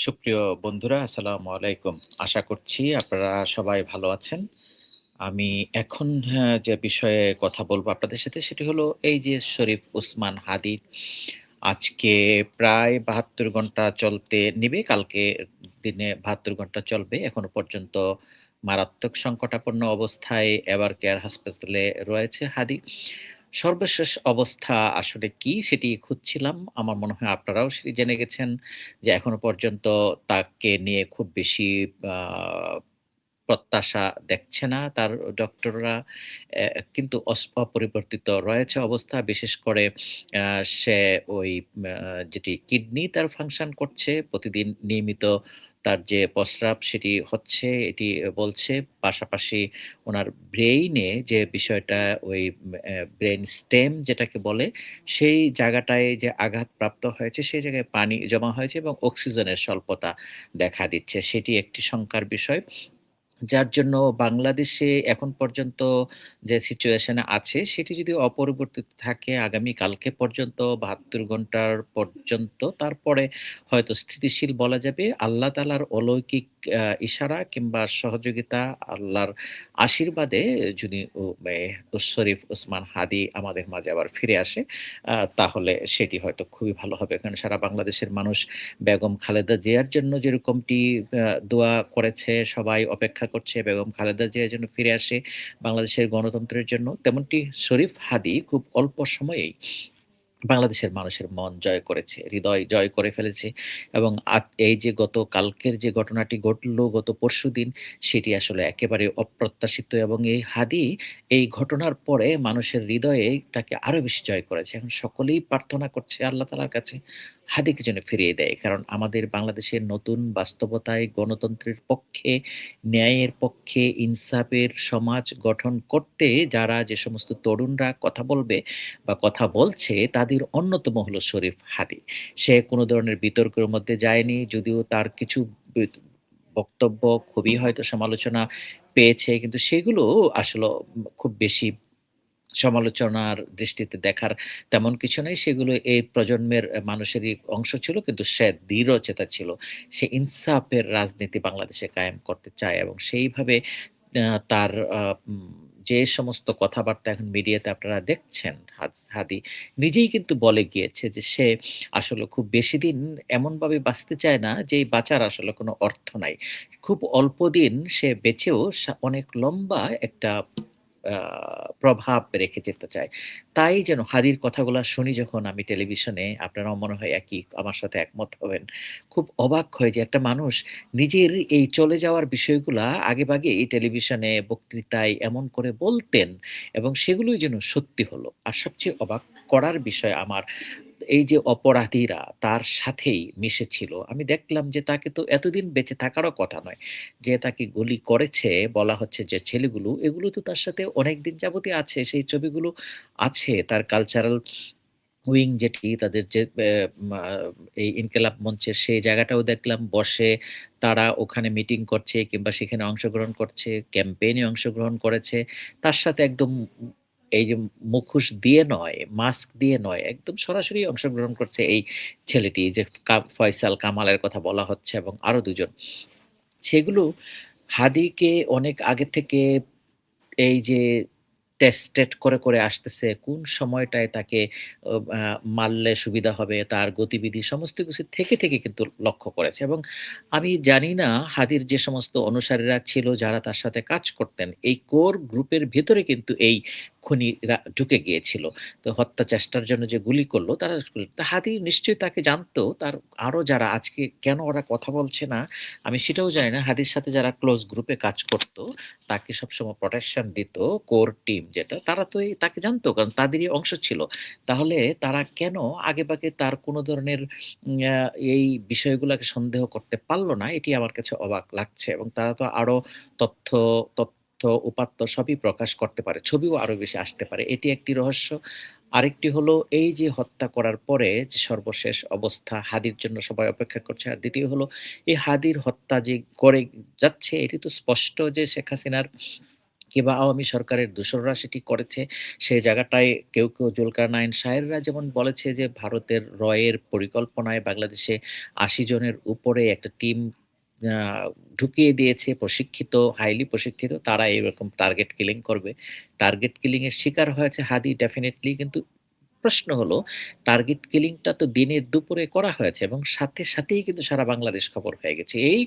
সুপ্রিয় বন্ধুরা আসসালামু আলাইকুম। আশা করছি আপনারা সবাই ভালো আছেন। আমি এখন হ্যাঁ, যে বিষয়ে কথা বলব আপনাদের সাথে সেটি হলো এই যে শরীফ উসমান হাদি আজকে প্রায় ৭২ ঘণ্টা চলতে নিবে। কালকে দিনে ৭২ ঘণ্টা চলবে। এখনও পর্যন্ত মারাত্মক সংকটাপন্ন অবস্থায় এবার কেয়ার হাসপাতালে রয়েছে হাদি। সর্বশেষ অবস্থা আসলে কি সেটি খুঁজছিলাম। আমার মনে হয় আপনারাও সেটি জেনে গেছেন যে এখনও পর্যন্ত তাকে নিয়ে খুব বেশি প্রত্যাশা দেখছে না তার ডক্টররা। কিন্তু অপরিবর্তিত রয়েছে অবস্থা। বিশেষ করে সে ওই যেটি কিডনি তার ফাংশন করছে। প্রতিদিন নিয়মিত তার যে প্রস্রাব সেটি হচ্ছে এটি বলছে। পাশাপাশি ওনার ব্রেইনে যে বিষয়টা ওই অ্যা ব্রেইন স্টেম যেটাকে বলে, সেই জায়গাটায় যে আঘাতপ্রাপ্ত হয়েছে, সেই জায়গায় পানি জমা হয়েছে এবং অক্সিজেনের স্বল্পতা দেখা দিচ্ছে। সেটি একটি শঙ্কার বিষয়। যার জন্য বাংলাদেশে এখন পর্যন্ত যে সিচুয়েশন আছে সেটি যদি অপরিবর্তিত থাকে আগামী কালকে পর্যন্ত ৭২ ঘণ্টার পর্যন্ত তারপরে হয়তো স্থিতিশীল বলা যাবে। আল্লাহ তালার অলৌকিক ইশারা কিংবা সহযোগিতা আল্লাহর আশীর্বাদে যদি শরীফ ওসমান হাদি আমাদের মাঝে আবার ফিরে আসে তাহলে সেটি হয়তো খুবই ভালো হবে। কারণ সারা বাংলাদেশের মানুষ বেগম খালেদা জিয়ার জন্য যেরকমটি দোয়া করেছে, সবাই অপেক্ষা করছে বেগম খালেদা জিয়া যেন ফিরে আসে বাংলাদেশের গণতন্ত্রের জন্য। তেমনটি শরীফ হাদি খুব অল্প সময়েই বাংলাদেশের মানুষের মন জয় করেছে, হৃদয় জয় করে ফেলেছে এবং এই যে গত কালকের যে ঘটনাটি ঘটল গত পরশুদিন সেটি আসলে একেবারে অপ্রত্যাশিত এবং এই হাদি এই ঘটনার পরে মানুষের হৃদয়ে তাকে আরও বেশি জয় করেছে। এখন সকলেই প্রার্থনা করছে আল্লাহ তাআলার কাছে হাদিকে যেন ফিরিয়ে দেয়। কারণ আমাদের বাংলাদেশের নতুন বাস্তবতায় গণতন্ত্রের পক্ষে, ন্যায়ের পক্ষে, ইনসাফের সমাজ গঠন করতে যারা যে সমস্ত তরুণরা কথা বলবে বা কথা বলছে তাদের অন্যতম হলো শরীফ হাদি। সে কোনো ধরনের বিতর্কের মধ্যে যায়নি। যদিও তার কিছু বক্তব্য খুবই হয়তো সমালোচনা পেয়েছে। কিন্তু সেগুলো আসলে খুব বেশি সমালোচনার দৃষ্টিতে দেখার তেমন কিছু নেই সেগুলো এই প্রজন্মের মানুষেরই অংশ ছিল। কিন্তু সে দৃঢ়চেতা ছিল। সে ইনসাফের রাজনীতি বাংলাদেশে কায়েম করতে চায় এবং সেইভাবে তার যে সমস্ত কথাবার্তা এখন মিডিয়াতে আপনারা দেখছেন, হাদ নিজেই কিন্তু বলে গিয়েছে যে সে আসলে খুব বেশি দিন এমনভাবে বাঁচতে চায় না যে বাঁচার আসলে কোনো অর্থ নাই। খুব অল্প দিন সে বেঁচেও অনেক লম্বা একটা প্রভাব রেখে যেতে চায়। তাই যেন হাদির কথাগুলো শুনি যখন আমি টেলিভিশনে, আপনারাও মনে হয় একই, আমার সাথে একমত হবেন। খুব অবাক হয় যে একটা মানুষ নিজের এই চলে যাওয়ার বিষয়গুলা এই টেলিভিশনে বক্তৃতায় এমন করে বলতেন এবং সেগুলোই যেন সত্যি হলো। আর সবচেয়ে অবাক করার বিষয় আমার এই যে অপরাধীরা তার সাথেই মিশেছিল। আমি দেখলাম যে তাকে তো এতদিন বেঁচে থাকারও কথা নয়। যে তাকে গুলি করেছে বলা হচ্ছে যে ছেলেগুলো, এগুলো তো তার সাথে অনেকদিন যাবতীয় আছে। সেই ছবিগুলো আছে তার কালচারাল উইং যেটি তাদের যে এই ইনকিলাব মঞ্চের সেই জায়গাটাও দেখলাম বসে তারা ওখানে মিটিং করছে কিংবা সেখানে অংশগ্রহণ করছে, ক্যাম্পেইনে অংশগ্রহণ করেছে। তার সাথে একদম এই যে মুখোশ দিয়ে নয়, মাস্ক দিয়ে নয়, একদম সরাসরি অংশগ্রহণ করছে এই ছেলেটি যে ফয়সাল কামালের কথা বলা হচ্ছে এবং আরও দুজন। সেগুলো হাদিকে অনেক আগে থেকে এই যে টেস্টেড করে, করে আসতেছে কোন সময়টায় তাকে মারলে সুবিধা হবে, তার গতিবিধি সমস্ত কিছু থেকে, থেকে কিন্তু লক্ষ্য করেছে এবং আমি জানি না হাদির যে সমস্ত অনুসারীরা ছিল যারা তার সাথে কাজ করতেন, এই কোর গ্রুপের ভেতরে কিন্তু এই খুনিরা ঢুকে গিয়েছিল। তো হত্যা চেষ্টার জন্য যে গুলি করল তারা তা হাদি নিশ্চয়ই তাকে জানতো। তার আরও যারা আজকে কেন ওরা কথা বলছে না আমি সেটাও জানি না। হাদির সাথে যারা ক্লোজ গ্রুপে কাজ করত, তাকে সবসময় প্রোটেকশন দিত কোর টিম যেটা, তারা তো তাকে জানতো কারণ তাদেরই অংশ ছিল। তাহলে তারা কেন আগেভাগে তার কোন ধরনের এই বিষয়গুলোকে সন্দেহ করতে পারল না, এটি আমার কাছে অবাক লাগছে এবং তারা তো আরও তথ্য তথ্য উপাত্ত সবই প্রকাশ করতে পারে। ছবিও আরও বেশি আসতে পারে। এটি একটি রহস্য। আরেকটি হলো এই যে হত্যা করার পরে যে সর্বশেষ অবস্থা হাদির জন্য সবাই অপেক্ষা করছে। আর দ্বিতীয় হলো এই হাদির হত্যা যে করে যাচ্ছে এটি তো স্পষ্ট যে শেখ হাসিনার কিংবা আওয়ামী সরকারের দোসররা সেটি করেছে। সেই জায়গাটায় কেউ, কেউ জুলকারনাইন সাহেবরা যেমন বলেছে যে ভারতের রয়ের পরিকল্পনায় বাংলাদেশে ৮০ জনের উপরে একটা টিম ঢুকিয়ে দিয়েছে প্রশিক্ষিত, হাইলি প্রশিক্ষিত। তারা এরকম টার্গেট কিলিং করবে। টার্গেট কিলিং এর শিকার হয়েছে হাদি ডেফিনেটলি কিন্তু প্রশ্ন হলো টার্গেট কিলিংটা তো দিনের দুপুরে করা হয়েছে এবং সাথে, সাথেই কিন্তু সারা বাংলাদেশ খবর হয়ে গেছে। এই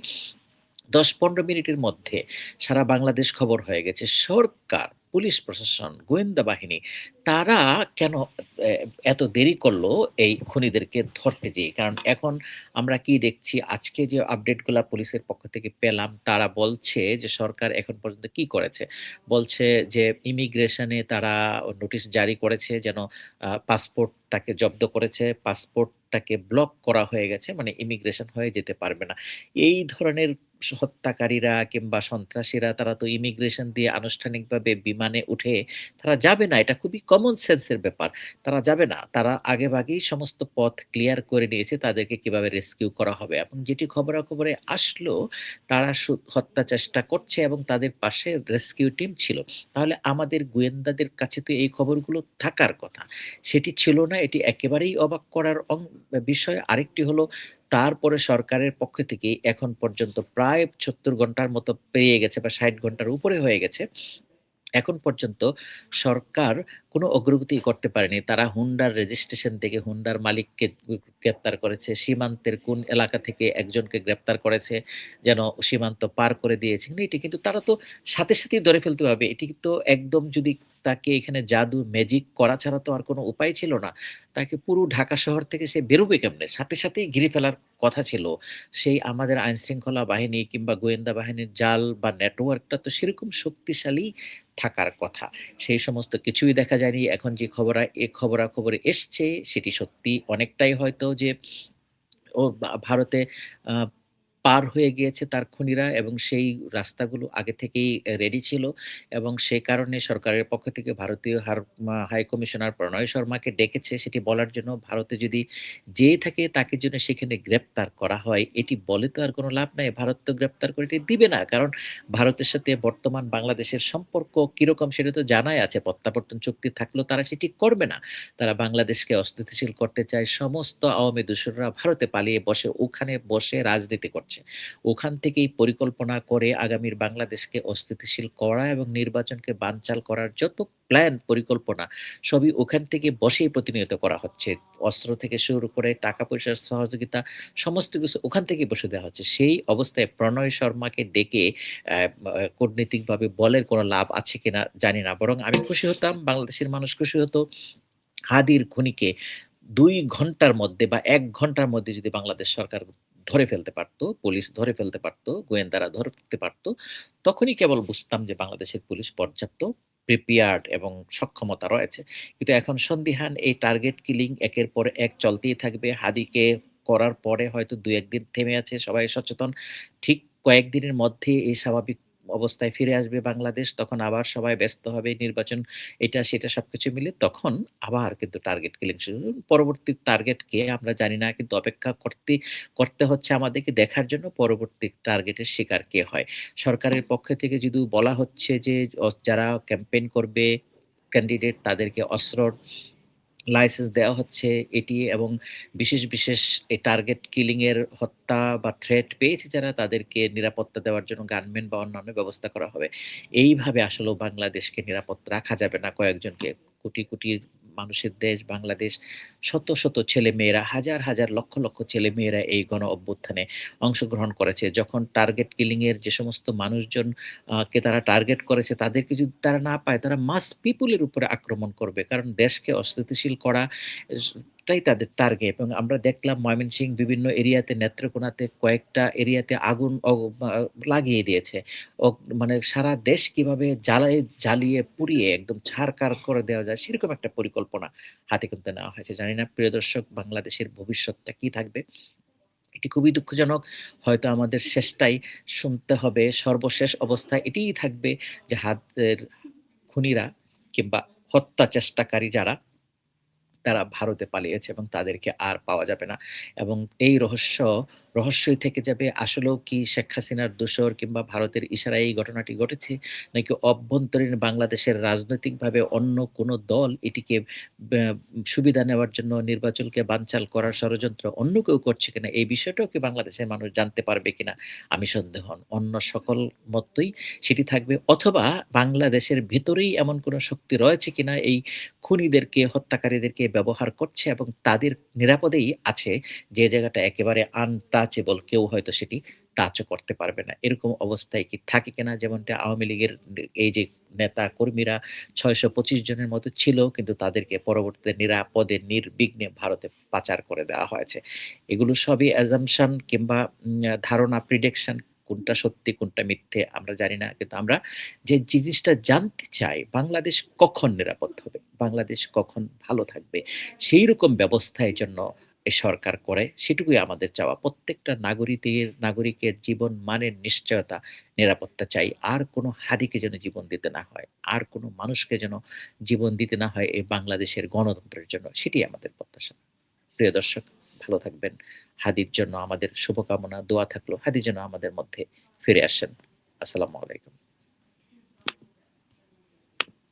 দশ পনেরো মিনিটের মধ্যে সারা বাংলাদেশ খবর হয়ে গেছে। সরকার, পুলিশ প্রশাসন, গোয়েন্দা বাহিনী তারা কেন এত দেরি করল এই খুনিদেরকে ধরতে যেয়ে? কারণ এখন আমরা কি দেখছি আজকে যে আপডেটগুলো পুলিশের পক্ষ থেকে পেলাম তারা বলছে যে সরকার এখন পর্যন্ত কি করেছে? বলছে যে ইমিগ্রেশনে তারা নোটিশ জারি করেছে যেন পাসপোর্ট তাকে জব্দ করেছে। পাসপোর্টটাকে ব্লক করা হয়ে গেছে। মানে ইমিগ্রেশন হয়ে যেতে পারবে না। এই ধরনের হত্যাকারীরা কিংবা সন্ত্রাসীরা, তারা তো ইমিগ্রেশন দিয়ে আনুষ্ঠানিকভাবে বিমানে উঠে তারা যাবে না। এটা খুবই কমন সেন্সের ব্যাপার। তারা যাবে না। তারা আগেভাগেই সমস্ত পথ ক্লিয়ার করে নিয়েছে তাদেরকে কীভাবে রেস্কিউ করা হবে এবং যেটি খবরাখবরে আসলো, তারা হত্যা চেষ্টা করছে এবং তাদের পাশে রেস্কিউ টিম ছিল। তাহলে আমাদের গোয়েন্দাদের কাছে তো এই খবরগুলো থাকার কথা। সেটি ছিল না। এটি একেবারেই অবাক করার বিষয়। আরেকটি হলো তারপরে সরকারের পক্ষ থেকে এখন পর্যন্ত প্রায় ৭০ ঘণ্টার মতো পেরিয়ে গেছে বা ৬০ ঘণ্টার উপরে হয়ে গেছে। এখন পর্যন্ত সরকার কোনো অগ্রগতি করতে পারেনি। তারা হুন্ডার রেজিস্ট্রেশন থেকে হুন্ডার মালিককে গ্রেপ্তার করেছে। সীমান্তের কোন এলাকা থেকে একজনকে গ্রেপ্তার করেছে, যেন সীমান্ত পার করে দিয়েছে। এটি কিন্তু তারা তো সাথে, সাথেই ধরে ফেলতে পারবে। এটি তো একদম যদি তাকে এখানে জাদু ম্যাজিক করা ছাড়া তো আর কোনো উপায় ছিল না। তাকে পুরো ঢাকা শহর থেকে সে বেরোবে কেমনে? সাথে, সাথেই ঘিরে ফেলার কথা ছিল। সেই আমাদের আইনশৃঙ্খলা বাহিনী কিংবা গোয়েন্দা বাহিনীর জাল বা নেটওয়ার্কটা তো সেরকম শক্তিশালী থাকার কথা। সেই সমস্ত কিছুই দেখা যায়নি। এখন যে খবরা এ খবরাখবর এসছে সেটি সত্যি অনেকটাই হয়তো যে ও ভারতে পার হয়ে গিয়েছে তার খুনিরা এবং সেই রাস্তাগুলো আগে থেকেই রেডি ছিল এবং সে কারণে সরকারের পক্ষ থেকে ভারতীয় হার হাই কমিশনার প্রণয় শর্মাকে ডেকেছে সেটি বলার জন্য ভারতে যদি যেয়ে থাকে তাকে জন্য সেখানে গ্রেপ্তার করা হয়। এটি বলে তো আর কোনো লাভ নাই। ভারত তো গ্রেপ্তার করে এটি দিবে না। কারণ ভারতের সাথে বর্তমান বাংলাদেশের সম্পর্ক কীরকম সেটা তো জানাই আছে। প্রত্যাবর্তন চুক্তি থাকলেও তারা সেটি করবে না। তারা বাংলাদেশকে অস্থিতিশীল করতে চায়। সমস্ত আওয়ামী দূষণরা ভারতে পালিয়ে বসে, ওখানে বসে রাজনীতি করছে। ওখান থেকেই পরিকল্পনা করে আগামীর বাংলাদেশকে অস্থিতিশীল করা এবং নির্বাচনকে বানচাল করার যত প্ল্যান পরিকল্পনা সবই ওখান থেকে বসেই প্রতিনিয়ত করা হচ্ছে। অস্ত্র থেকে শুরু করে টাকা-পয়সার সহযোগিতা সমস্ত কিছু ওখান থেকেই বসে দেওয়া হচ্ছে। সেই অবস্থায় প্রণয় শর্মাকে ডেকে কূটনীতিকভাবে বলার কোনো লাভ আছে কিনা জানি না। বরং আমি খুশি হতাম, বাংলাদেশের মানুষ খুশি হতো হাদির খুনিকে দুই ঘণ্টার মধ্যে বা এক ঘণ্টার মধ্যে যদি বাংলাদেশ সরকার ধরে ফেলতে পারত, পুলিশ ধরে ফেলতে পারত, গোয়েন্দারা ধরতে পারত, তখনই কেবল বুঝতাম যে বাংলাদেশের পুলিশ পর্যাপ্ত প্রিপেয়ার্ড এবং সক্ষমতা রয়েছে। কিন্তু এখন সন্দিহান এই টার্গেট কিলিং একের পর এক চলতেই থাকবে। হাদিকে করার পরে হয়তো দু একদিন থেমে আছে, সবাই সচেতন। ঠিক কয়েকদিনের মধ্যে এই স্বাভাবিক অবস্থায় ফিরে আসবে বাংলাদেশ। তখন আবার সবাই ব্যস্ত হবে নির্বাচন, এটা, সেটা সবকিছু মিলে তখন আবার কিন্তু টার্গেট কিলিং শুরু। পরবর্তী টার্গেট কে আমরা জানি না। কিন্তু অপেক্ষা করতে করতে হচ্ছে আমাদেরকে দেখার জন্য পরবর্তী টার্গেটের শিকার কে হয়। সরকারের পক্ষ থেকে যদিও বলা হচ্ছে যে, যারা ক্যাম্পেইন করবে ক্যান্ডিডেট তাদেরকে অস্ত্রর লাইসেন্স দেওয়া হচ্ছে এটি এবং বিশেষ, বিশেষ এই টার্গেট কিলিংয়ের হত্যা বা থ্রেট পেয়েছে যারা তাদেরকে নিরাপত্তা দেওয়ার জন্য গানম্যান বা অন্যান্য ব্যবস্থা করা হবে। এইভাবে আসলেও বাংলাদেশকে নিরাপদ রাখা যাবে না কয়েকজনকে। কোটি, কোটি মানুষের দেশ বাংলাদেশ। শত, শত ছেলে মেয়েরা হাজার, হাজার লক্ষ, লক্ষ ছেলে মেয়েরা এই গণ অভ্যুত্থানে অংশগ্রহণ করেছে। যখন টার্গেট কিলিং এর যে সমস্ত মানুষজন কে তারা টার্গেট করেছে তাদেরকে যদি তারা না পায় তারা মাস পিপুলের উপরে আক্রমণ করবে। কারণ দেশকে অস্থিতিশীল করা টাই তাদের টার্গেট এবং আমরা দেখলাম ময়মনসিংহ বিভিন্ন এরিয়াতে, নেত্রকোনাতে কয়েকটা এরিয়াতে আগুন লাগিয়ে দিয়েছে। মানে সারা দেশ কীভাবে জ্বালায়, জ্বালিয়ে, পুড়িয়ে একদম ছারখার করে দেওয়া যায় সেরকম একটা পরিকল্পনা হাতে কিন্তু নেওয়া হয়েছে। জানি না, প্রিয় দর্শক, বাংলাদেশের ভবিষ্যৎটা কি থাকবে? এটি খুবই দুঃখজনক। হয়তো আমাদের শেষটাই শুনতে হবে। সর্বশেষ অবস্থা এটিই থাকবে যে হাতের খুনিরা কিংবা হত্যা চেষ্টাকারী যারা তারা ভারতে পালিয়েছে এবং তাদেরকে আর পাওয়া যাবে না। এবং এই রহস্য রহস্যই থেকে যাবে আসলেও কি শেখ হাসিনার দোসর কিংবা ভারতের ইশারায় এই ঘটনাটি ঘটেছে? নাকি অভ্যন্তরীণ বাংলাদেশের রাজনৈতিকভাবে অন্য কোনো দল এটিকে সুবিধা নেওয়ার জন্য নির্বাচনকে বানচাল করার ষড়যন্ত্র অন্য কেউ করছে কিনা এই বিষয়টাও কি বাংলাদেশের মানুষ জানতে পারবে কিনা আমি সন্দেহন। অন্য সকল মতই সেটি থাকবে অথবা বাংলাদেশের ভেতরেই এমন কোনো শক্তি রয়েছে কিনা এই খুনিদেরকে, হত্যাকারীদেরকে ব্যবহার করছে এবং তাদের নিরাপদেই আছে যে জায়গাটা একেবারে আনটাচেবল কেউ হয়তো সেটি টাচও করতে পারবে না। এরকম অবস্থায় কি থাকে কিনা? যেমনটা আওয়ামী লীগের এই যে নেতা কর্মীরা ৬২৫ জনের মতো ছিল, কিন্তু তাদেরকে পরবর্তীতে নিরাপদে, নির্বিঘ্নে ভারতে পাচার করে দেওয়া হয়েছে। এগুলো সবই অ্যাজাম্পশন কিংবা ধারণা প্রিডিকশন কোনটা সত্যি, কোনটা মিথ্যে, আমরা জানি না। কিন্তু আমরা যে জিনিসটা জানতে চাই, বাংলাদেশ কখন নিরাপদ হবে? বাংলাদেশ কখন ভালো থাকবে? সেইরকম ব্যবস্থা এজন্য এ সরকার করে সেটুকুই আমাদের চাওয়া। প্রত্যেকটা নাগরিকের নাগরিকের জীবন মানের নিশ্চয়তা, নিরাপত্তা চাই। আর কোনো হাদিকে যেন জীবন দিতে না হয়। আর কোনো মানুষকে যেন জীবন দিতে না হয় এই বাংলাদেশের গণতন্ত্রের জন্য। সেটিই আমাদের প্রত্যাশা। প্রিয় দর্শক ভালো থাকবেন। হাদির জন্য আমাদের শুভকামনা, দোয়া থাকল। হাদি যেন আমাদের মধ্যে ফিরে আসেন। আসসালামু আলাইকুম।